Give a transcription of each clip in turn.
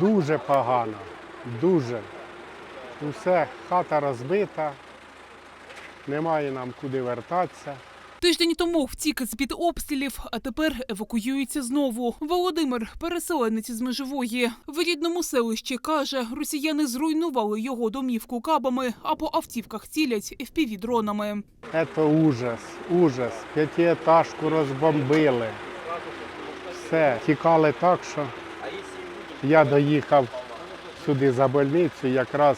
Дуже погано. Дуже. Усе, хата розбита, немає нам куди вертатися. Тиждень тому втік з-під обстрілів, а тепер евакуюється знову. Володимир, переселенець з межової. В рідному селищі каже, росіяни зруйнували його домівку кабами, а по автівках цілять FPV-дронами. Це ужас, ужас. П'ятиэтажку розбомбили. Все, тікали так, що я доїхав сюди за больницю, якраз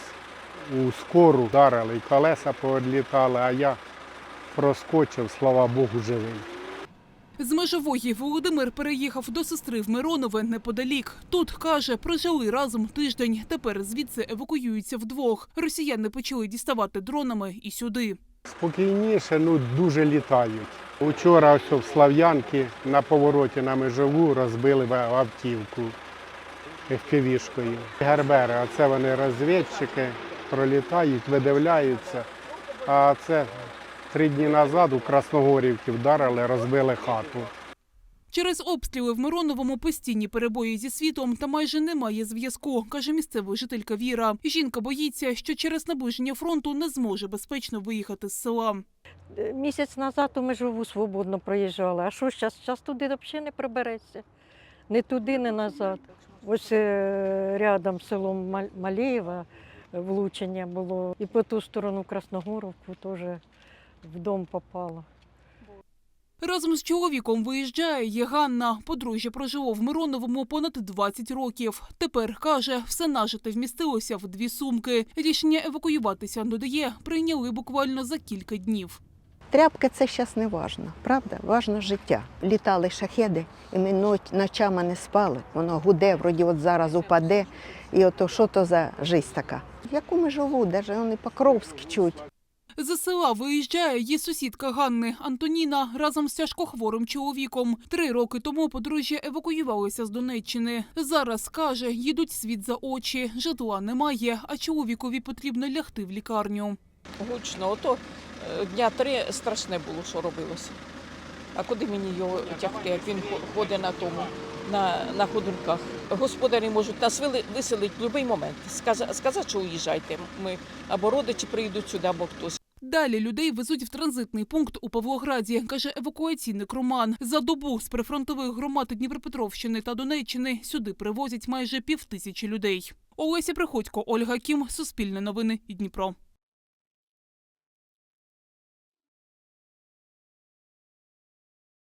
у скору вдарили, колеса поодлітали, а я проскочив, слава Богу, живий. З межової Володимир переїхав до сестри в Миронове неподалік. Тут каже, прожили разом тиждень. Тепер звідси евакуюються вдвох. Росіяни почали діставати дронами і сюди. Спокійніше, ну дуже літають. Учора ось в Слав'янки на повороті на межову розбили автівку FPV-шкою. Гербери, а це вони розвідчики, пролітають, видивляються. А це три дні назад у Красногорівці вдарили, розбили хату. Через обстріли в Мироновому постійні перебої зі світом та майже немає зв'язку, каже місцева жителька Віра. Жінка боїться, що через наближення фронту не зможе безпечно виїхати з села. Місяць назад у межову свободно проїжджали. А що зараз? Зараз туди взагалі не прибереться. Не туди, не назад. Ось е, рядом з селом Мал- Малєєва е, влучення було. І по ту сторону Красногоровку теж в дом попало. Разом з чоловіком виїжджає є Ганна. Подружжя прожило в Мироновому понад 20 років. Тепер каже, все нажите вмістилося в дві сумки. Рішення евакуюватися додає, прийняли буквально за кілька днів. Тряпка це зараз не важно, правда? Важно життя. Літали шахеди, і ми ночами не спали. Воно гуде, вроді от зараз упаде. І ото що то за життя така? Яку ми живу, навіть вони Покровськ чуть. З села виїжджає її сусідка Ганни Антоніна разом з тяжкохворим чоловіком. Три роки тому подружжя евакуювалися з Донеччини. Зараз каже, їдуть світ за очі. Житла немає, а чоловікові потрібно лягти в лікарню. гучно. Ото дня три страшне було, що робилося. А куди мені його тягти, як він хо- ходить на тому, на, на ходунках? Господарі можуть нас виселити в будь-який момент. Сказа- Сказати, що уїжджайте. Ми або родичі прийдуть сюди, або хтось. Далі людей везуть в транзитний пункт у Павлограді, каже евакуаційник Роман. За добу з прифронтових громад Дніпропетровщини та Донеччини сюди привозять майже півтисячі людей. Олеся Приходько, Ольга Кім, Суспільне новини, Дніпро.